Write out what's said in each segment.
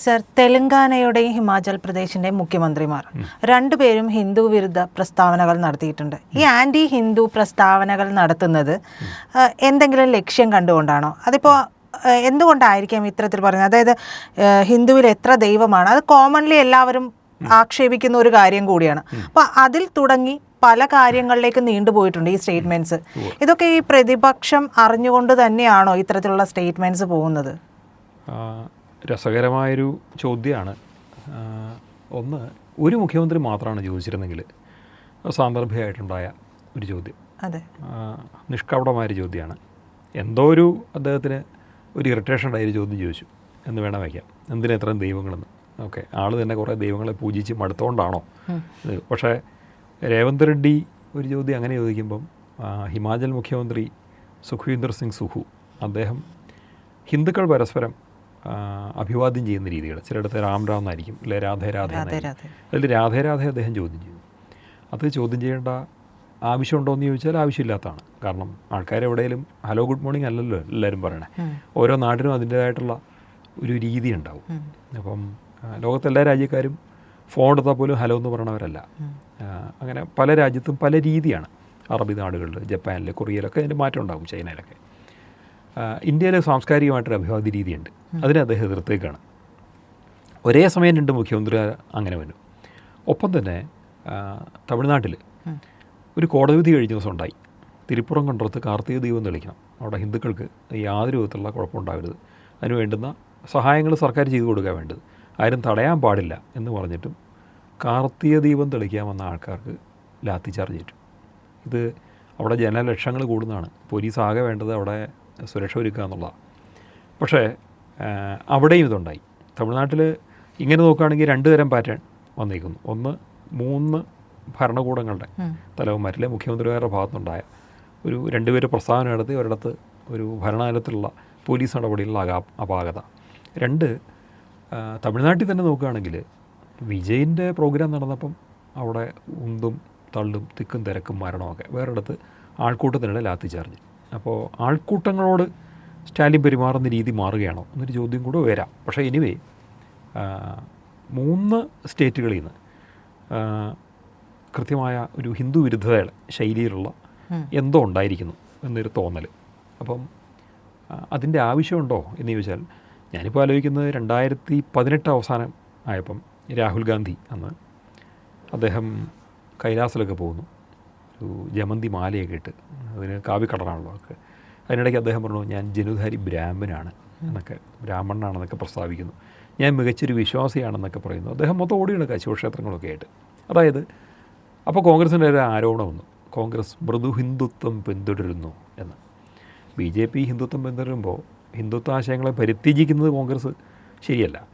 Sir തെലങ്കാനയുടെയും Himachal പ്രദേശിന്റെയും മുഖ്യമന്ത്രിമാർ. രണ്ടുപേരും ഹിന്ദു വിരുദ്ധ പ്രസ്താവനകൾ നടത്തിയിട്ടുണ്ട്. ഈ ആന്റി ഹിന്ദു പ്രസ്താവനകൾ നടത്തുന്നത് എന്തെങ്കിലും ലക്ഷ്യം കണ്ടുകൊണ്ടാണോ? അതിപ്പോൾ എന്തുകൊണ്ടായിരിക്കാം ഇത്തരത്തിൽ പറയുന്നത്? അതായത് ഹിന്ദുവിൽ എത്ര ദൈവമാണ്? അത് കോമൺലി എല്ലാവരും ആക്ഷേപിക്കുന്ന ഒരു കാര്യം കൂടിയാണ്. അപ്പോൾ അതിൽ തുടങ്ങി പല കാര്യങ്ങളിലേക്ക് നീണ്ടുപോയിട്ടുണ്ട് ഈ സ്റ്റേറ്റ്മെന്റ്സ്. ഇതൊക്കെ ഈ പ്രതിപക്ഷം അറിഞ്ഞുകൊണ്ട് തന്നെയാണോ ഇത്തരത്തിലുള്ള സ്റ്റേറ്റ്മെന്റ്സ് പോകുന്നത്? രസകരമായൊരു ചോദ്യമാണ്. ഒന്ന് ഒരു മുഖ്യമന്ത്രി മാത്രമാണ് ചോദിച്ചിരുന്നെങ്കിൽ സാന്ദർഭികമായിട്ടുണ്ടായ ഒരു ചോദ്യം. അതെ. നിഷ്കപടമായൊരു ചോദ്യമാണ്. എന്തോ ഒരു അദ്ദേഹത്തിന് ഒരു ഇറിറ്റേഷൻ ഉണ്ടായ ഒരു ചോദ്യം ചോദിച്ചു എന്ന് വേണം വയ്ക്കാം. എന്തിനാ ഇത്രയും ദൈവങ്ങളെന്ന്? ഓക്കെ ആൾ തന്നെ കുറേ ദൈവങ്ങളെ പൂജിച്ച് മടുത്തോണ്ടാണോ? പക്ഷേ രേവന്ത് റെഡ്ഡി ഒരു ചോദ്യം അങ്ങനെ ചോദിക്കുമ്പം ഹിമാചൽ മുഖ്യമന്ത്രി സുഖ്വീന്ദർ സിംഗ് സുഹു അദ്ദേഹം ഹിന്ദുക്കൾ പരസ്പരം അഭിവാദ്യം ചെയ്യുന്ന രീതികൾ. ചിലയിടത്ത് രാം രാം എന്നായിരിക്കും അല്ലെ രാധേ രാധേ അതിൽ രാധേ രാധേ അദ്ദേഹം ചോദ്യം ചെയ്തു അത് ചോദ്യം ചെയ്യേണ്ട ആവശ്യമുണ്ടോ എന്ന് ചോദിച്ചാൽ ആവശ്യമില്ലാത്തതാണ്. കാരണം ആൾക്കാർ എവിടെയെങ്കിലും ഹലോ ഗുഡ് മോർണിംഗ് അല്ലല്ലോ എല്ലാവരും പറയണേ. ഓരോ നാട്ടിനും അതിന്റേതായിട്ടുള്ള ഒരു രീതി ഉണ്ടാവും. അപ്പം ലോകത്തെല്ലാ രാജ്യക്കാരും ഫോൺ എടുത്താൽ പോലും ഹലോ എന്ന് പറയണവരല്ല. അങ്ങനെ പല രാജ്യത്തും പല രീതിയാണ്. അറബി നാടുകളിൽ ജപ്പാനിൽ കൊറിയയിലൊക്കെ അതിന്റെ മാറ്റം ഉണ്ടാകും ചൈനയിലൊക്കെ. ഇന്ത്യയിലെ സാംസ്കാരികമായിട്ടൊരു അഭിവാദ്യ രീതിയുണ്ട്. അതിനെ അദ്ദേഹം എതിർത്തേക്കാണ്. ഒരേ സമയം രണ്ട് മുഖ്യമന്ത്രി അങ്ങനെ വന്നു. ഒപ്പം തന്നെ തമിഴ്നാട്ടിൽ ഒരു കോടതി വിധി കഴിഞ്ഞ ദിവസം ഉണ്ടായി. തിരുപ്പുറം കണ്ടത്ത് കാർത്തിക ദീപം വിളിക്കണം അവിടെ ഹിന്ദുക്കൾക്ക് യാതൊരു വിധത്തിലുള്ള കുഴപ്പമുണ്ടാകരുത്. അതിന് വേണ്ടുന്ന സഹായങ്ങൾ സർക്കാർ ചെയ്തു കൊടുക്കാൻ വേണ്ടത്. ആരും തടയാൻ പാടില്ല എന്ന് പറഞ്ഞിട്ടും കാർത്തിക ദീപം തെളിക്കാൻ വന്ന ആൾക്കാർക്ക് ലാത്തി ചാർജ് ചെയ്തു ഇത് അവിടെ ജനലക്ഷങ്ങൾ കൂടുന്നതാണ്. പോലീസ് ആകെ വേണ്ടത് അവിടെ സുരക്ഷ ഒരുക്കുക എന്നുള്ളതാണ് പക്ഷേ അവിടെയും ഇതുണ്ടായി. തമിഴ്നാട്ടിൽ ഇങ്ങനെ നോക്കുകയാണെങ്കിൽ രണ്ട് തരം പാറ്റേൺ വന്നിരിക്കുന്നു ഒന്ന് മൂന്ന് ഭരണകൂടങ്ങളുടെ തലവന്മാരിലെ മുഖ്യമന്ത്രിമാരുടെ ഭാഗത്തുനിന്നുണ്ടായ ഒരു രണ്ടുപേര് പ്രസ്താവന നടത്തി ഒരിടത്ത് ഒരു ഭരണകാലത്തിലുള്ള പോലീസ് നടപടിയിലുള്ള അകാ അപാകത. രണ്ട് തമിഴ്നാട്ടിൽ തന്നെ നോക്കുകയാണെങ്കിൽ വിജയിന്റെ പ്രോഗ്രാം നടന്നപ്പം അവിടെ ഉന്തും തള്ളും തിക്കും തിരക്കും മരണമൊക്കെ വേറൊരിടത്ത് ആൾക്കൂട്ടത്തിനിടെ ലാത്തി ചാർജ് അപ്പോൾ ആൾക്കൂട്ടങ്ങളോട് സ്റ്റാലിൻ പെരുമാറുന്ന രീതി മാറുകയാണോ എന്നൊരു ചോദ്യം കൂടെ വരാം. പക്ഷേ എനിവേ മൂന്ന് സ്റ്റേറ്റുകളിൽ നിന്ന് കൃത്യമായ ഒരു ഹിന്ദു വിരുദ്ധതയുടെ ശൈലിയിലുള്ള എന്തോ ഉണ്ടായിരിക്കുന്നു എന്നൊരു തോന്നൽ. അപ്പം അതിന്റെ ആവശ്യമുണ്ടോ എന്ന് ചോദിച്ചാൽ ഞാനിപ്പോൾ ആലോചിക്കുന്നത് രണ്ടായിരത്തി പതിനെട്ട് അവസാനം ആയപ്പം രാഹുൽ ഗാന്ധി അന്ന് അദ്ദേഹം കൈലാസിലൊക്കെ പോകുന്നു. ജമന്തി മാലയൊക്കെ ഇട്ട് അതിന് കാവി കളറാണല്ലോ ഒക്കെ. അതിനിടയ്ക്ക് അദ്ദേഹം പറഞ്ഞു ഞാൻ ജനുധാരി ബ്രാഹ്മനാണ് എന്നൊക്കെ ബ്രാഹ്മണനാണെന്നൊക്കെ പ്രസ്താവിക്കുന്നു. ഞാൻ മികച്ചൊരു വിശ്വാസിയാണെന്നൊക്കെ പറയുന്നു. അദ്ദേഹം മൊത്തം ഓടിയെടുക്കുക ശിവക്ഷേത്രങ്ങളൊക്കെ ആയിട്ട്. അതായത് അപ്പോൾ കോൺഗ്രസിന്റെ ഒരു ആരോപണം വന്നു. കോൺഗ്രസ് മൃദു ഹിന്ദുത്വം പിന്തുടരുന്നു എന്ന്. ബി ജെ പി ഹിന്ദുത്വം പിന്തുടരുമ്പോൾ ഹിന്ദുത്വ ആശയങ്ങളെ പരിത്യജിക്കുന്നത് കോൺഗ്രസ് ശരിയല്ല.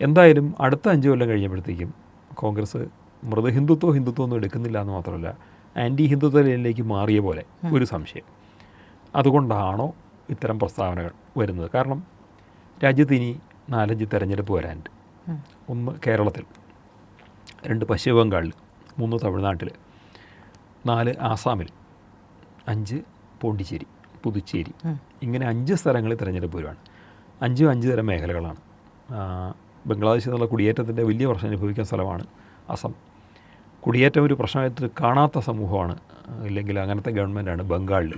എന്തായാലും അടുത്ത അഞ്ച് കൊല്ലം കഴിഞ്ഞപ്പോഴത്തേക്കും കോൺഗ്രസ് മൃദു ഹിന്ദുത്വം ഹിന്ദുത്വം ഒന്നും എടുക്കുന്നില്ല എന്ന് മാത്രമല്ല ആന്റി ഹിന്ദുത്വ ലൈനിലേക്ക് മാറിയ പോലെ ഒരു സംശയം. അതുകൊണ്ടാണോ ഇത്തരം പ്രസ്താവനകൾ വരുന്നത്? കാരണം രാജ്യത്ത് ഇനി നാലഞ്ച് തെരഞ്ഞെടുപ്പ് വരാനുണ്ട്. ഒന്ന് കേരളത്തിൽ രണ്ട് പശ്ചിമ ബംഗാളിൽ മൂന്ന് തമിഴ്നാട്ടിൽ നാല് ആസാമിൽ അഞ്ച് പോണ്ടിച്ചേരി പുതുച്ചേരി. ഇങ്ങനെ അഞ്ച് സ്ഥലങ്ങളിൽ തിരഞ്ഞെടുപ്പ് വരുവാണ്. അഞ്ചും അഞ്ച് തരം മേഖലകളാണ്. ബംഗ്ലാദേശിൽ നിന്നുള്ള കുടിയേറ്റത്തിന്റെ വലിയ പ്രശ്നം അനുഭവിക്കുന്ന സ്ഥലമാണ് അസം. കുടിയേറ്റം ഒരു പ്രശ്നമായിട്ട് കാണാത്ത സമൂഹമാണ്. ഇല്ലെങ്കിൽ അങ്ങനത്തെ ഗവൺമെന്റാണ് ബംഗാളിൽ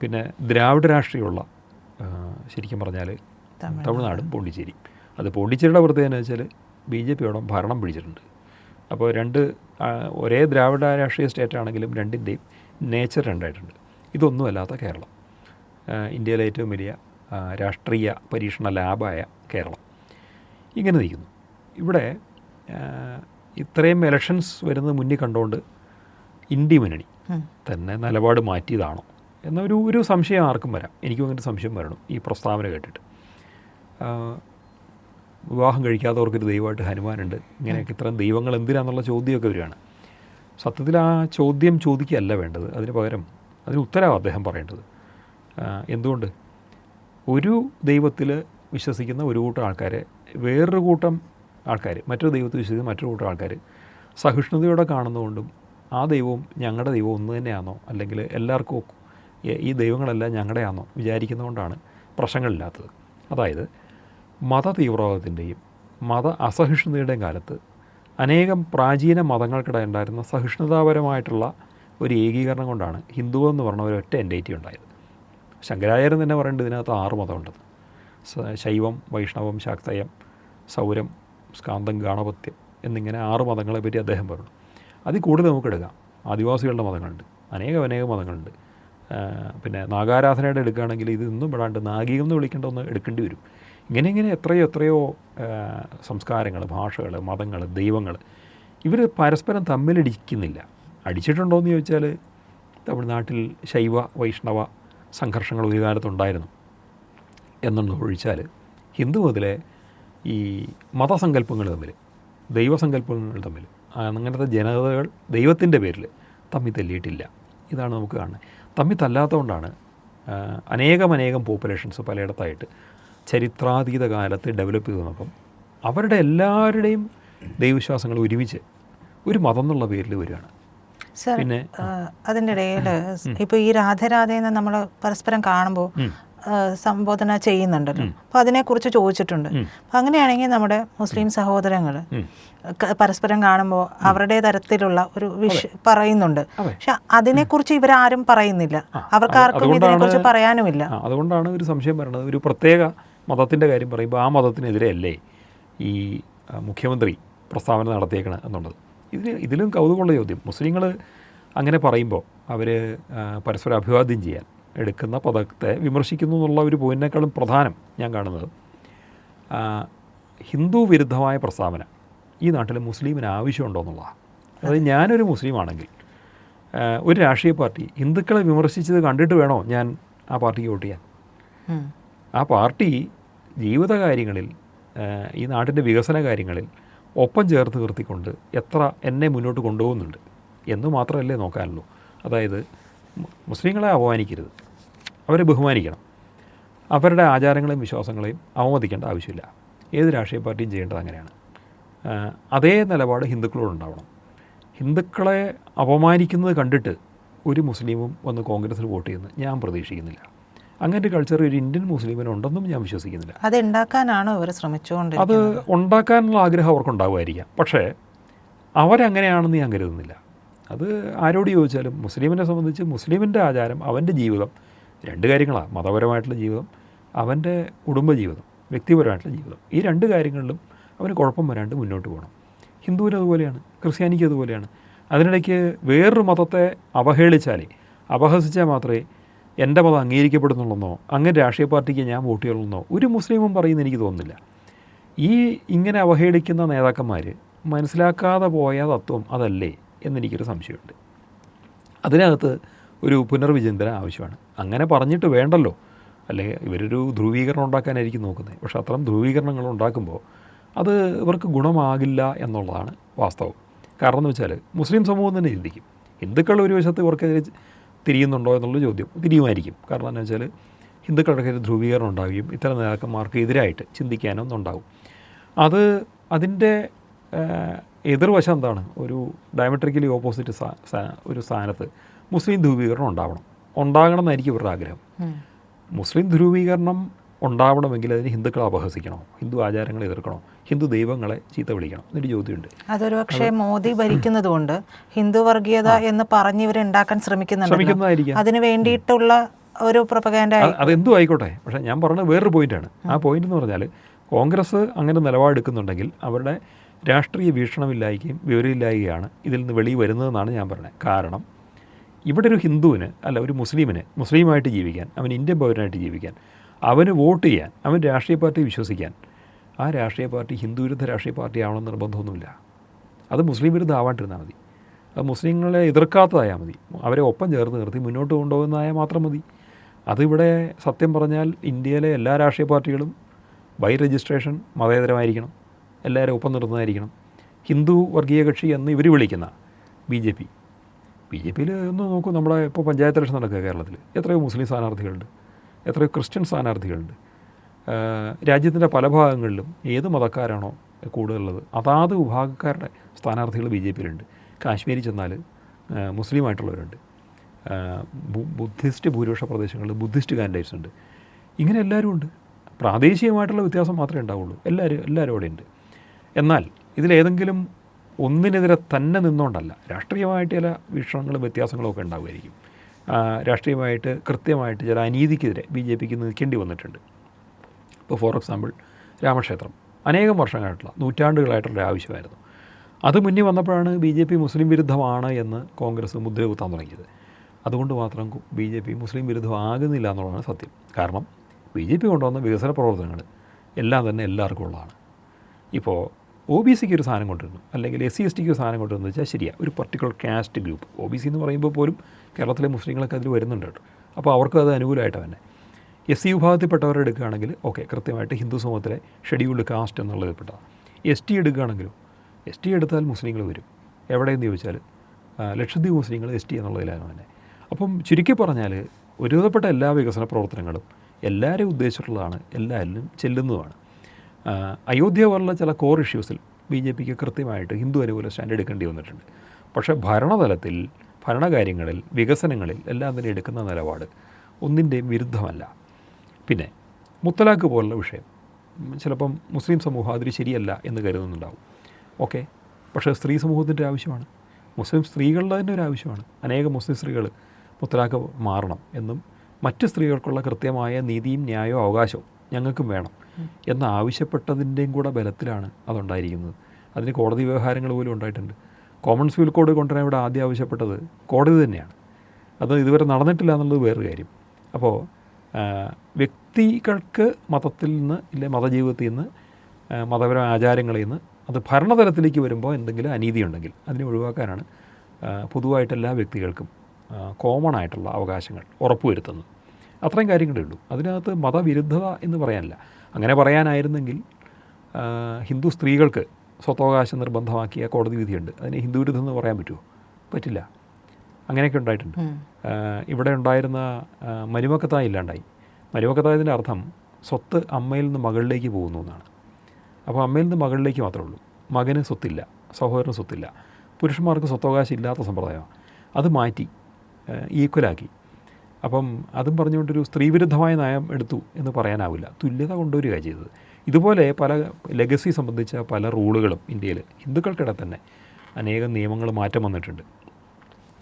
പിന്നെ ദ്രാവിഡ രാഷ്ട്രീയമുള്ള ശരിക്കും പറഞ്ഞാൽ തമിഴ്നാടും. പോണ്ടിച്ചേരി. അത് പോണ്ടിച്ചേരിയുടെ പ്രത്യേകത എന്ന് വെച്ചാൽ ബി ജെ പിയോടെ ഭരണം പിടിച്ചിട്ടുണ്ട്. അപ്പോൾ രണ്ട് ഒരേ ദ്രാവിഡ രാഷ്ട്രീയ സ്റ്റേറ്റ് ആണെങ്കിലും രണ്ടിന്റെയും നേച്ചർ രണ്ടായിട്ടുണ്ട്. ഇതൊന്നുമല്ലാത്ത കേരളം. ഇന്ത്യയിലെ ഏറ്റവും വലിയ രാഷ്ട്രീയ പരീക്ഷണ ലാബായ കേരളം. ഇങ്ങനെ നിൽക്കുന്നു. ഇവിടെ ഇത്രയും എലക്ഷൻസ് വരുന്നത് മുന്നിൽ കണ്ടുകൊണ്ട് ഇന്ത്യ മുന്നണി തന്നെ നിലപാട് മാറ്റിയതാണോ? എന്നൊരു ഒരു സംശയം ആർക്കും വരാം. എനിക്കും അങ്ങനെ സംശയം വരണം ഈ പ്രസ്താവന കേട്ടിട്ട്. വിവാഹം കഴിക്കാത്തവർക്കൊരു ദൈവമായിട്ട് ഹനുമാനുണ്ട്. ഇങ്ങനെയൊക്കെ ഇത്രയും ദൈവങ്ങൾ എന്തിനാന്നുള്ള ചോദ്യമൊക്കെ വരികയാണ്. സത്യത്തിൽ ആ ചോദ്യം ചോദിക്കുകയല്ല വേണ്ടത്. അതിന് പകരം അതിന് ഉത്തരവാണ് അദ്ദേഹം പറയേണ്ടത്. എന്തുകൊണ്ട്? ഒരു ദൈവത്തിൽ വിശ്വസിക്കുന്ന ഒരു കൂട്ടം ആൾക്കാരെ വേറൊരു കൂട്ടം ആൾക്കാർ മറ്റൊരു ദൈവത്തിൽ വിശ്വസിക്കുന്ന മറ്റൊരു കൂട്ടം ആൾക്കാർ സഹിഷ്ണുതയോടെ കാണുന്നതുകൊണ്ടും ആ ദൈവവും ഞങ്ങളുടെ ദൈവം ഒന്ന് തന്നെയാണോ അല്ലെങ്കിൽ എല്ലാവർക്കും ഈ- ദൈവങ്ങളെല്ലാം ഞങ്ങളുടെയാണോ വിചാരിക്കുന്നതുകൊണ്ടാണ് പ്രശ്നങ്ങളില്ലാത്തത്. അതായത് മത തീവ്രവാദത്തിന്റെയും മത അസഹിഷ്ണുതയുടെയും കാലത്ത് അനേകം പ്രാചീന മതങ്ങൾക്കിടെ ഉണ്ടായിരുന്ന സഹിഷ്ണുതാപരമായിട്ടുള്ള ഒരു ഏകീകരണം കൊണ്ടാണ് ഹിന്ദു എന്ന് പറഞ്ഞ ഒരു ഒറ്റ എന്റൈറ്റി ഉണ്ടായത്. ശങ്കരാചാര്യൻ തന്നെ പറയേണ്ടത് ഇതിനകത്ത് ആറ് മതമുണ്ടെന്ന്. ശൈവം വൈഷ്ണവം ശാക്തയം സൗരം സ്കാന്തം ഗാണപത്യം എന്നിങ്ങനെ ആറ് മതങ്ങളെപ്പറ്റി അദ്ദേഹം പറഞ്ഞു. അതിൽ കൂടുതൽ നമുക്ക് എടുക്കാം. ആദിവാസികളുടെ മതങ്ങളുണ്ട്. അനേകം അനേകം മതങ്ങളുണ്ട്. പിന്നെ നാഗാരാധനയുടെ എടുക്കുകയാണെങ്കിൽ ഇത് ഇന്നും പെടാണ്ട് നാഗികം എന്ന് വിളിക്കേണ്ട ഒന്ന് എടുക്കേണ്ടി വരും. ഇങ്ങനെ ഇങ്ങനെ എത്രയോ എത്രയോ സംസ്കാരങ്ങൾ ഭാഷകൾ മതങ്ങൾ ദൈവങ്ങൾ ഇവർ പരസ്പരം തമ്മിലടിക്കുന്നില്ല അടിച്ചിട്ടുണ്ടോ എന്ന് ചോദിച്ചാൽ തമിഴ്നാട്ടിൽ ശൈവ വൈഷ്ണവ സംഘർഷങ്ങൾ ഒരു കാലത്തുണ്ടായിരുന്നു. എന്നുള്ളത് ഒഴിച്ചാൽ ഹിന്ദു മതത്തിലെ ഈ മതസങ്കല്പങ്ങൾ തമ്മിൽ ദൈവസങ്കല്പങ്ങൾ തമ്മിൽ അങ്ങനത്തെ ജനതകൾ ദൈവത്തിന്റെ പേരിൽ തമ്മിൽ തല്ലിയിട്ടില്ല ഇതാണ് നമുക്ക് കാണുന്നത്. തമ്മിൽ തല്ലാത്തതുകൊണ്ടാണ് അനേകമനേകം അനേകം അനേകം പോപ്പുലേഷൻസ് പലയിടത്തായിട്ട് ചരിത്രാതീത കാലത്ത് ഡെവലപ്പ് ചെയ്ത് വന്നപ്പം അവരുടെ എല്ലാവരുടെയും ദൈവവിശ്വാസങ്ങൾ ഒരുമിച്ച് ഒരു മതം എന്നുള്ള പേരിൽ വരികയാണ്. സാർ പിന്നെ അതിന്റെ ഇടയിൽ ഇപ്പോൾ ഈ രാധരാധേന്ന് നമ്മൾ പരസ്പരം കാണുമ്പോൾ സംബോധന ചെയ്യുന്നുണ്ടല്ലോ. അപ്പോൾ അതിനെക്കുറിച്ച് ചോദിച്ചിട്ടുണ്ട്. അപ്പം അങ്ങനെയാണെങ്കിൽ നമ്മുടെ മുസ്ലിം സഹോദരങ്ങൾ പരസ്പരം കാണുമ്പോൾ അവരുടെ തരത്തിലുള്ള ഒരു വിഷ പറയുന്നുണ്ട്. പക്ഷെ അതിനെക്കുറിച്ച് ഇവരാരും പറയുന്നില്ല. അവർക്കാർക്കും ഇതിനെക്കുറിച്ച് പറയാനുമില്ല. അതുകൊണ്ടാണ് ഒരു സംശയം പറയുന്നത് ഒരു പ്രത്യേക മതത്തിന്റെ കാര്യം പറയുമ്പോൾ ആ മതത്തിനെതിരെയല്ലേ ഈ മുഖ്യമന്ത്രി പ്രസ്താവന നടത്തിയേക്കണം എന്നുള്ളത്. ഇതിന് ഇതിലും കൗതുകമുള്ള ചോദ്യം. മുസ്ലിങ്ങൾ അങ്ങനെ പറയുമ്പോൾ അവർ പരസ്പരം അഭിവാദ്യം ചെയ്യാൻ എടുക്കുന്ന പദത്തെ വിമർശിക്കുന്നു എന്നുള്ള ഒരു പോയിന്റിനേക്കാളും പ്രധാനം ഞാൻ കാണുന്നത്. ഹിന്ദു വിരുദ്ധമായ പ്രസ്താവന ഈ നാട്ടിൽ മുസ്ലിമിന് ആവശ്യമുണ്ടോ എന്നുള്ളതാണ് അതായത് ഞാനൊരു മുസ്ലിമാണെങ്കിൽ ആണെങ്കിൽ ഒരു രാഷ്ട്രീയ പാർട്ടി ഹിന്ദുക്കളെ വിമർശിച്ചത് കണ്ടിട്ട് വേണോ ഞാൻ ആ പാർട്ടിക്ക് വോട്ട് ചെയ്യാൻ? ആ പാർട്ടി ജീവിതകാര്യങ്ങളിൽ കാര്യങ്ങളിൽ ഈ നാട്ടിന്റെ വികസന കാര്യങ്ങളിൽ ഒപ്പം ചേർത്ത് നിർത്തിക്കൊണ്ട് എത്ര എന്നെ മുന്നോട്ട് കൊണ്ടുപോകുന്നുണ്ട് എന്ന് മാത്രമല്ലേ നോക്കാനുള്ളൂ. അതായത് മുസ്ലിങ്ങളെ അപമാനിക്കരുത് അവരെ ബഹുമാനിക്കണം. അവരുടെ ആചാരങ്ങളെയും വിശ്വാസങ്ങളെയും അവമതിക്കേണ്ട ആവശ്യമില്ല. ഏത് രാഷ്ട്രീയ പാർട്ടിയും ചെയ്യേണ്ടത് അങ്ങനെയാണ്. അതേ നിലപാട് ഹിന്ദുക്കളോടുണ്ടാവണം ഹിന്ദുക്കളെ അപമാനിക്കുന്നത് കണ്ടിട്ട് ഒരു മുസ്ലിമും വന്ന് കോൺഗ്രസ്സിൽ വോട്ട് ചെയ്യുന്നു ഞാൻ പ്രതീക്ഷിക്കുന്നില്ല. അങ്ങനെ ഒരു കൾച്ചർ ഒരു ഇന്ത്യൻ മുസ്ലിമിന് ഉണ്ടെന്നും ഞാൻ വിശ്വസിക്കുന്നില്ല. അത് ഉണ്ടാക്കാനാണോ അവർ ശ്രമിച്ചുകൊണ്ട് അത് ഉണ്ടാക്കാനുള്ള ആഗ്രഹം അവർക്കുണ്ടാവുമായിരിക്കാം. പക്ഷേ അവരങ്ങനെയാണെന്ന് ഞാൻ കരുതുന്നില്ല. അത് ആരോട് ചോദിച്ചാലും മുസ്ലിമിനെ സംബന്ധിച്ച് മുസ്ലിമിന്റെ ആചാരം അവന്റെ ജീവിതം രണ്ട് കാര്യങ്ങളാണ്. മതപരമായിട്ടുള്ള ജീവിതം അവന്റെ കുടുംബജീവിതം വ്യക്തിപരമായിട്ടുള്ള ജീവിതം. ഈ രണ്ട് കാര്യങ്ങളിലും അവന് കുഴപ്പം വരാണ്ട് മുന്നോട്ട് പോകണം. ഹിന്ദുവിന് അതുപോലെയാണ് ക്രിസ്ത്യാനിക്ക് അതുപോലെയാണ്. അതിനിടയ്ക്ക് വേറൊരു മതത്തെ അവഹേളിച്ചാലേ അപഹസിച്ചാൽ മാത്രമേ എന്റെ മതം അംഗീകരിക്കപ്പെടുന്നുള്ളെന്നോ അങ്ങനെ രാഷ്ട്രീയ പാർട്ടിക്ക് ഞാൻ വോട്ട് ചെയ്യണമെന്നോ ഒരു മുസ്ലിമും പറയുന്ന എനിക്ക് തോന്നുന്നില്ല. ഈ ഇങ്ങനെ അവഹേളിക്കുന്ന നേതാക്കന്മാർ മനസ്സിലാക്കാതെ പോയ തത്വം അതല്ലേ എന്നെനിക്കൊരു സംശയമുണ്ട്. അതിനകത്ത് ഒരു പുനർവിചിന്തനം ആവശ്യമാണ്. അങ്ങനെ പറഞ്ഞിട്ട് വേണ്ടല്ലോ. അല്ലെങ്കിൽ ഇവരൊരു ധ്രുവീകരണം ഉണ്ടാക്കാനായിരിക്കും നോക്കുന്നത്. പക്ഷെ അത്തരം ധ്രുവീകരണങ്ങൾ ഉണ്ടാക്കുമ്പോൾ അത് ഇവർക്ക് ഗുണമാകില്ല എന്നുള്ളതാണ് വാസ്തവം. കാരണം എന്ന് വെച്ചാൽ മുസ്ലിം സമൂഹം തന്നെ ചിന്തിക്കും. ഹിന്ദുക്കൾ ഒരു വശത്ത് ഇവർക്കെതിരെ തിരിയുന്നുണ്ടോ എന്നുള്ള ചോദ്യം തിരിയുമായിരിക്കും. കാരണം എന്ന് വെച്ചാൽ ഹിന്ദുക്കളുടെ ധ്രുവീകരണം ഉണ്ടാവുകയും ഇത്തരം നേതാക്കന്മാർക്ക് എതിരായിട്ട് ചിന്തിക്കാനൊന്നും ഉണ്ടാവും. അത് അതിന്റെ എതിർവശം എന്താണ്? ഒരു ഡയമെട്രിക്കലി ഓപ്പോസിറ്റ് ഒരു സ്ഥാനത്ത് മുസ്ലിം ധ്രുവീകരണം ഉണ്ടാവണം. ഉണ്ടാകണം എന്നായിരിക്കും ഇവരുടെ ആഗ്രഹം. മുസ്ലിം ധ്രുവീകരണം ഉണ്ടാവണമെങ്കിൽ അതിന് ഹിന്ദുക്കളെ അപഹസിക്കണം. ഹിന്ദു ആചാരങ്ങളെ എതിർക്കണം. ഹിന്ദു ദൈവങ്ങളെ ചീത്ത വിളിക്കണം. എന്നൊരു ചോദ്യമുണ്ട്. അതൊരു പക്ഷേ മോദി ഭരിക്കുന്നത് കൊണ്ട് ഹിന്ദു വർഗീയത എന്ന് പറഞ്ഞ് ഇവർ ഉണ്ടാക്കാൻ ശ്രമിക്കുന്നുണ്ടായിരിക്കും അതിന് വേണ്ടിയിട്ടുള്ള ഒരു പ്രൊപ്പഗാൻഡ അത് അതെന്തും ആയിക്കോട്ടെ. പക്ഷേ ഞാൻ പറഞ്ഞത് വേറൊരു പോയിന്റാണ്. ആ പോയിന്റ് എന്ന് പറഞ്ഞാൽ കോൺഗ്രസ് അങ്ങനെ നിലപാടെടുക്കുന്നുണ്ടെങ്കിൽ അവരുടെ രാഷ്ട്രീയ വീക്ഷണമില്ലായ്കയും വിവരമില്ലായ്കയാണ് ഇതിൽ നിന്ന് വെളിയിൽ വരുന്നതെന്നാണ് ഞാൻ പറഞ്ഞത്. കാരണം ഇവിടെ ഒരു ഹിന്ദുവിന് അല്ല ഒരു മുസ്ലിമിന് മുസ്ലിമായിട്ട് ജീവിക്കാൻ അവൻ ഇന്ത്യൻ പൗരനായിട്ട് ജീവിക്കാൻ അവന് വോട്ട് ചെയ്യാൻ അവൻ രാഷ്ട്രീയ പാർട്ടി വിശ്വസിക്കാൻ ആ രാഷ്ട്രീയ പാർട്ടി ഹിന്ദു വിരുദ്ധ രാഷ്ട്രീയ പാർട്ടി ആവണമെന്ന് നിർബന്ധമൊന്നുമില്ല. അത് മുസ്ലിം വിരുദ്ധ ആവാണ്ടിരുന്നാൽ മതി. അത് മുസ്ലിങ്ങളെ എതിർക്കാത്തതായാൽ മതി. അവരെ ഒപ്പം ചേർത്ത് നിർത്തി മുന്നോട്ട് കൊണ്ടുപോകുന്നതായാൽ മാത്രം മതി. അതിവിടെ സത്യം പറഞ്ഞാൽ ഇന്ത്യയിലെ എല്ലാ രാഷ്ട്രീയ പാർട്ടികളും ബൈ രജിസ്ട്രേഷൻ മതേതരമായിരിക്കണം. എല്ലാവരും ഒപ്പം നിർത്തുന്നതായിരിക്കണം. ഹിന്ദു വർഗീയ കക്ഷി എന്ന് ഇവർ വിളിക്കുന്ന B J P. B J പിയിൽ ഒന്ന് നോക്കൂ നമ്മുടെ ഇപ്പോൾ പഞ്ചായത്ത് ഇലക്ഷൻ നടക്കുക കേരളത്തിൽ എത്രയോ മുസ്ലിം സ്ഥാനാർത്ഥികളുണ്ട് എത്രയോ ക്രിസ്ത്യൻ സ്ഥാനാർത്ഥികളുണ്ട്. രാജ്യത്തിന്റെ പല ഭാഗങ്ങളിലും ഏത് മതക്കാരാണോ കൂടുതലുള്ളത് അതാത് വിഭാഗക്കാരുടെ സ്ഥാനാർത്ഥികൾ ബി ജെ പിയിലുണ്ട്. കാശ്മീരിൽ ചെന്നാൽ മുസ്ലിമായിട്ടുള്ളവരുണ്ട്. ബുദ്ധിസ്റ്റ് ഭൂരിപക്ഷ പ്രദേശങ്ങളിൽ ബുദ്ധിസ്റ്റ് കാൻഡിഡേറ്റ്സ് ഉണ്ട്. ഇങ്ങനെ എല്ലാവരും ഉണ്ട്. പ്രാദേശികമായിട്ടുള്ള വ്യത്യാസം മാത്രമേ ഉണ്ടാവുള്ളൂ. എല്ലാവരും എല്ലാവരും അവിടെ ഉണ്ട് എന്നാൽ ഇതിലേതെങ്കിലും ഒന്നിനെതിരെ തന്നെ നിന്നുകൊണ്ടല്ല രാഷ്ട്രീയമായിട്ട് ചില വീക്ഷണങ്ങളും വ്യത്യാസങ്ങളും ഒക്കെ ഉണ്ടാവുമായിരിക്കും. രാഷ്ട്രീയമായിട്ട് കൃത്യമായിട്ട് ചില അനീതിക്കെതിരെ ബി ജെ പിക്ക് നിൽക്കേണ്ടി വന്നിട്ടുണ്ട്. ഇപ്പോൾ ഫോർ എക്സാമ്പിൾ രാമക്ഷേത്രം. അനേകം വർഷങ്ങളായിട്ടുള്ള നൂറ്റാണ്ടുകളായിട്ടുള്ള ആവശ്യമായിരുന്നു. അത് മുന്നിൽ വന്നപ്പോഴാണ് ബി ജെ പി മുസ്ലിം വിരുദ്ധമാണ് എന്ന് കോൺഗ്രസ് മുദ്ര കുത്താൻ തുടങ്ങിയത്. അതുകൊണ്ട് മാത്രം ബി ജെ പി മുസ്ലിം വിരുദ്ധമാകുന്നില്ല എന്നുള്ളതാണ് സത്യം. കാരണം ബി ജെ പി കൊണ്ടുവന്ന വികസന പ്രവർത്തനങ്ങൾ എല്ലാം തന്നെ എല്ലാവർക്കും ഉള്ളതാണ്. ഇപ്പോൾ ഒ ബി സിക്ക് ഒരു സാധനം കൊണ്ടുവരുന്നു. അല്ലെങ്കിൽ എസ് സി എസ് ടിക്ക് ഒരു സാധനം കൊണ്ടുവരുന്നു. വെച്ചാൽ ശരിയാണ് ഒരു particular caste group O B C എന്ന് പറയുമ്പോൾ പോലും കേരളത്തിലെ മുസ്ലിങ്ങളൊക്കെ അതിൽ വരുന്നുണ്ട് കേട്ടോ. അപ്പോൾ അവർക്ക് അത് അനുകൂലമായിട്ട് തന്നെ. എസ് സി വിഭാഗത്തിൽപ്പെട്ടവരെ എടുക്കുകയാണെങ്കിൽ ഓക്കെ കൃത്യമായിട്ട് ഹിന്ദു സമൂഹത്തിലെ ഷെഡ്യൂൾഡ് കാസ്റ്റ് എന്നുള്ളതിൽപ്പെട്ടതാണ് എസ് ടി എടുക്കുകയാണെങ്കിലും എസ് ടി എടുത്താൽ മുസ്ലിങ്ങൾ വരും. എവിടെയെന്ന് ചോദിച്ചാൽ ലക്ഷദ്വീപ് മുസ്ലിങ്ങൾ എസ് ടി എന്നുള്ളതിലാണ് തന്നെ. അപ്പം ചുരുക്കി പറഞ്ഞാൽ ഒരുവിധപ്പെട്ട എല്ലാ വികസന പ്രവർത്തനങ്ങളും എല്ലാവരെയും ഉദ്ദേശിച്ചിട്ടുള്ളതാണ് എല്ലാവരിലും ചെല്ലുന്നതുമാണ്. അയോധ്യ പോലുള്ള ചില കോർ ഇഷ്യൂസിൽ ബി ജെ പിക്ക് കൃത്യമായിട്ട് ഹിന്ദു അനുകൂല സ്റ്റാൻഡ് എടുക്കേണ്ടി വന്നിട്ടുണ്ട്. പക്ഷേ ഭരണതലത്തിൽ ഭരണകാര്യങ്ങളിൽ വികസനങ്ങളിൽ എല്ലാം തന്നെ എടുക്കുന്ന നിലപാട് ഒന്നിന്റെയും വിരുദ്ധമല്ല. പിന്നെ മുത്തലാഖ് പോലുള്ള വിഷയം ചിലപ്പം മുസ്ലിം സമൂഹം അതിൽ ശരിയല്ല എന്ന് കരുതുന്നുണ്ടാവും. ഓക്കെ പക്ഷേ സ്ത്രീ സമൂഹത്തിന്റെ ആവശ്യമാണ്. മുസ്ലിം സ്ത്രീകളുടെ തന്നെ ഒരു ആവശ്യമാണ്. അനേകം മുസ്ലിം സ്ത്രീകൾ മുത്തലാഖ് മാറണം എന്നും മറ്റ് സ്ത്രീകൾക്കുള്ള കൃത്യമായ നീതിയും ന്യായവും അവകാശവും ഞങ്ങൾക്കും വേണം. എന്ന് ആവശ്യപ്പെട്ടതിന്റെയും കൂടെ ബലത്തിലാണ് അതുണ്ടായിരിക്കുന്നത്. അതിന് കോടതി വ്യവഹാരങ്ങൾ പോലും ഉണ്ടായിട്ടുണ്ട്. കോമൺ സിവിൽ കോഡ് കൊണ്ടുവരാൻ ഇവിടെ ആദ്യം ആവശ്യപ്പെട്ടത് കോടതി തന്നെയാണ്. അത് ഇതുവരെ നടന്നിട്ടില്ല എന്നുള്ളത് വേറൊരു കാര്യം. അപ്പോൾ വ്യക്തികൾക്ക് മതത്തിൽ നിന്ന് ഇല്ലെ മതജീവിതത്തിൽ നിന്ന് മതപരമായ ആചാരങ്ങളിൽ നിന്ന് അത് ഭരണതലത്തിലേക്ക് വരുമ്പോൾ എന്തെങ്കിലും അനീതി ഉണ്ടെങ്കിൽ അതിനെ ഒഴിവാക്കാനാണ് പൊതുവായിട്ട് എല്ലാ വ്യക്തികൾക്കും കോമൺ ആയിട്ടുള്ള അവകാശങ്ങൾ ഉറപ്പുവരുത്തുന്നത്. അത്രയും കാര്യങ്ങളേ ഉള്ളൂ. അതിനകത്ത് മതവിരുദ്ധത എന്ന് പറയാനില്ല. അങ്ങനെ പറയാനായിരുന്നെങ്കിൽ ഹിന്ദു സ്ത്രീകൾക്ക് സ്വത്തവകാശം നിർബന്ധമാക്കിയ കോടതി വിധിയുണ്ട്. അതിന് ഹിന്ദു വിരുദ്ധം എന്ന് പറയാൻ പറ്റുമോ? പറ്റില്ല. അങ്ങനെയൊക്കെ ഉണ്ടായിട്ടുണ്ട്. ഇവിടെ ഉണ്ടായിരുന്ന മരുമക്കത്തായ ഇല്ലാണ്ടായി. മരുമക്കത്തായതിന്റെ അർത്ഥം സ്വത്ത് അമ്മയിൽ നിന്ന് മകളിലേക്ക് പോകുന്നു എന്നാണ്. അപ്പോൾ അമ്മയിൽ നിന്ന് മകളിലേക്ക് മാത്രമേ ഉള്ളൂ. മകന് സ്വത്തില്ല സഹോദരന് സ്വത്തില്ല. പുരുഷന്മാർക്ക് സ്വത്തവകാശം ഇല്ലാത്ത സമ്പ്രദായമാണ്. അത് മാറ്റി ഈക്വലാക്കി. അപ്പം അതും പറഞ്ഞുകൊണ്ടൊരു സ്ത്രീവിരുദ്ധമായ നയം എടുത്തു എന്ന് പറയാനാവില്ല. തുല്യത കൊണ്ടുവരിക ചെയ്തത്. ഇതുപോലെ പല ലെഗസി സംബന്ധിച്ച പല റൂളുകളും ഇന്ത്യയിൽ ഹിന്ദുക്കൾക്കിടെ തന്നെ അനേകം നിയമങ്ങൾ മാറ്റം വന്നിട്ടുണ്ട്.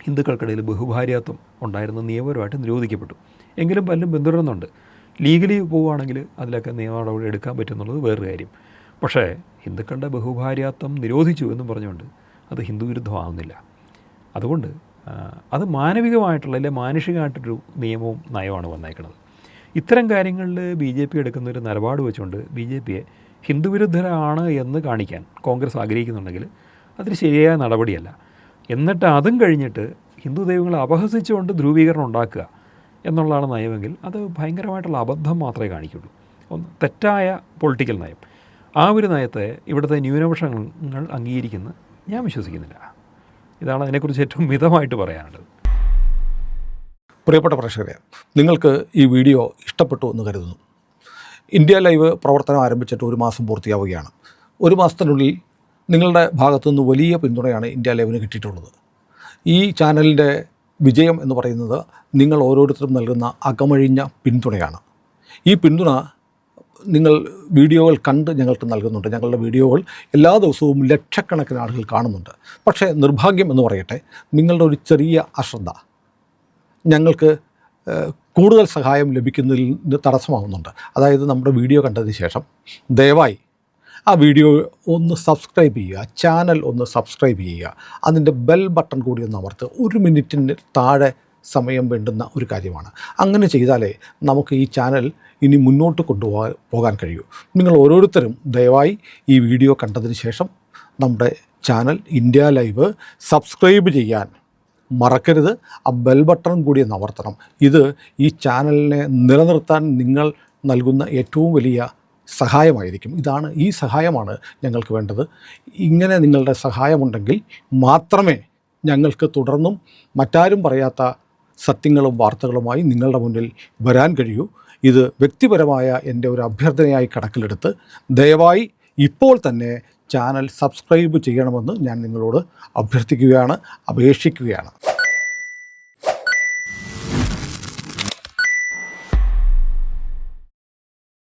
ഹിന്ദുക്കൾക്കിടയിൽ ബഹുഭാര്യാത്വം ഉണ്ടായിരുന്ന നിയമപരമായിട്ട് നിരോധിക്കപ്പെട്ടു. എങ്കിലും പലരും പിന്തുടരുന്നുണ്ട്. ലീഗലി പോവുകയാണെങ്കിൽ അതിലൊക്കെ നിയമ നടപടി എടുക്കാൻ പറ്റുന്നുള്ളത് വേറൊരു കാര്യം. പക്ഷേ ഹിന്ദുക്കളുടെ ബഹുഭാര്യാത്വം നിരോധിച്ചു എന്നും പറഞ്ഞുകൊണ്ട് അത് ഹിന്ദു വിരുദ്ധമാകുന്നില്ല അതുകൊണ്ട് അത് മാനവികമായിട്ടുള്ള അല്ലെങ്കിൽ മാനുഷികമായിട്ടൊരു നിയമവും നയമാണ് വന്നേക്കുന്നത് ഇത്തരം കാര്യങ്ങളിൽ ബി ജെ പി എടുക്കുന്ന ഒരു നിലപാട് വെച്ചുകൊണ്ട് ബി ജെ പിയെ ഹിന്ദുവിരുദ്ധരാണ് എന്ന് കാണിക്കാൻ കോൺഗ്രസ് ആഗ്രഹിക്കുന്നുണ്ടെങ്കിൽ അതൊരു ശരിയായ നടപടിയല്ല. എന്നിട്ട് അതും കഴിഞ്ഞിട്ട് ഹിന്ദു ദൈവങ്ങളെ അപഹസിച്ചുകൊണ്ട് ധ്രുവീകരണം ഉണ്ടാക്കുക എന്നുള്ളതാണ് നയമെങ്കിൽ അത് ഭയങ്കരമായിട്ടുള്ള അബദ്ധം മാത്രമേ കാണിക്കുള്ളൂ. ഒന്ന് തെറ്റായ പൊളിറ്റിക്കൽ നയം. ആ ഒരു നയത്തെ ഇവിടുത്തെ ന്യൂനപക്ഷങ്ങൾ അംഗീകരിക്കുന്ന ഞാൻ വിശ്വസിക്കുന്നില്ല. ഇതാണ് അതിനെക്കുറിച്ച് ഏറ്റവും മിതമായിട്ട് പറയാനുള്ളത്. പ്രിയപ്പെട്ട പ്രേക്ഷകരെ നിങ്ങൾക്ക് ഈ വീഡിയോ ഇഷ്ടപ്പെട്ടു എന്ന് കരുതുന്നു. ഇന്ത്യ ലൈവ് പ്രവർത്തനം ആരംഭിച്ചിട്ട് ഒരു മാസം പൂർത്തിയാവുകയാണ്. ഒരു മാസത്തിനുള്ളിൽ നിങ്ങളുടെ ഭാഗത്തുനിന്ന് വലിയ പിന്തുണയാണ് ഇന്ത്യ ലൈവിന് കിട്ടിയിട്ടുള്ളത്. ഈ ചാനലിന്റെ വിജയം എന്ന് പറയുന്നത് നിങ്ങൾ ഓരോരുത്തരും നൽകുന്ന അകമഴിഞ്ഞ പിന്തുണയാണ്. ഈ പിന്തുണ നിങ്ങൾ വീഡിയോകൾ കണ്ട് ഞങ്ങൾക്ക് നൽകുന്നുണ്ട്. ഞങ്ങളുടെ വീഡിയോകൾ എല്ലാ ദിവസവും ലക്ഷക്കണക്കിന് ആളുകൾ കാണുന്നുണ്ട്. പക്ഷേ നിർഭാഗ്യം എന്ന് പറയട്ടെ നിങ്ങളുടെ ഒരു ചെറിയ അശ്രദ്ധ ഞങ്ങൾക്ക് കൂടുതൽ സഹായം ലഭിക്കുന്നതിൽ തടസ്സമാവുന്നുണ്ട്. അതായത് നമ്മുടെ വീഡിയോ കണ്ടതിന് ശേഷം ദയവായി ആ വീഡിയോ ഒന്ന് സബ്സ്ക്രൈബ് ചെയ്യുക ചാനൽ ഒന്ന് സബ്സ്ക്രൈബ് ചെയ്യുക. അതിന്റെ ബെൽ ബട്ടൺ കൂടി ഒന്ന് അമർത്തുക ഒരു മിനിറ്റിന് താഴെ സമയം വേണ്ടുന്ന ഒരു കാര്യമാണ്. അങ്ങനെ ചെയ്താലേ നമുക്ക് ഈ ചാനൽ ഇനി മുന്നോട്ട് കൊണ്ടുപോകാൻ പോകാൻ കഴിയൂ. നിങ്ങൾ ഓരോരുത്തരും ദയവായി ഈ വീഡിയോ കണ്ടതിന് ശേഷം നമ്മുടെ ചാനൽ ഇന്ത്യ ലൈവ് സബ്സ്ക്രൈബ് ചെയ്യാൻ മറക്കരുത്. ആ ബെൽ ബട്ടൺ കൂടി നവർത്തണം ഇത് ഈ ചാനലിനെ നിലനിർത്താൻ നിങ്ങൾ നൽകുന്ന ഏറ്റവും വലിയ സഹായമായിരിക്കും. ഇതാണ് ഈ സഹായമാണ് ഞങ്ങൾക്ക് വേണ്ടത്. ഇങ്ങനെ നിങ്ങളുടെ സഹായമുണ്ടെങ്കിൽ മാത്രമേ ഞങ്ങൾക്ക് തുടർന്നും മറ്റാരും പറയാത്ത സത്യങ്ങളും വാർത്തകളുമായി നിങ്ങളുടെ മുന്നിൽ വരാൻ കഴിയൂ. ഇത് വ്യക്തിപരമായ എന്റെ ഒരു അഭ്യർത്ഥനയായി കണക്കിലെടുത്ത് ദയവായി ഇപ്പോൾ തന്നെ ചാനൽ സബ്സ്ക്രൈബ് ചെയ്യണമെന്ന് ഞാൻ നിങ്ങളോട് അഭ്യർത്ഥിക്കുകയാണ് അപേക്ഷിക്കുകയാണ്.